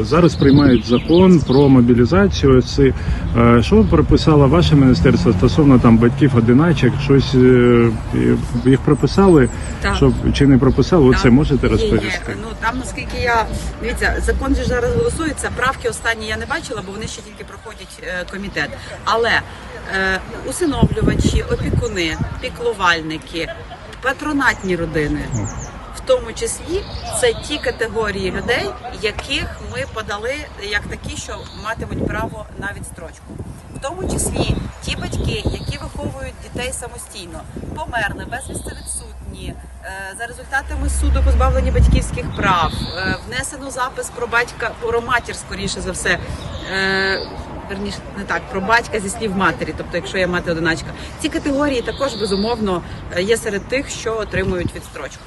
е, зараз приймають закон про мобілізацію. Е, Що прописало ваше міністерство стосовно там батьків одиначок? Щось е, їх прописали? Так. Щоб чи не прописали? Оце можете розповісти? Є. Ну там наскільки я дивіться, закон же зараз голосується. Правки останні я не бачила, бо вони ще тільки проходять комітет. Але е, усиновлювачі, опікуни, піклувальники, патронатні родини. Тому числі це ті категорії людей, яких ми подали як такі, що матимуть право на відстрочку. В тому числі ті батьки, які виховують дітей самостійно, померли, безвісти відсутні, е, за результатами суду позбавлені батьківських прав, е, внесено запис про батька, про матір, скоріше за все. е, Верніше не так про батька зі слів матері, тобто, якщо є мати одиначка, ці категорії також безумовно є серед тих, що отримують відстрочку.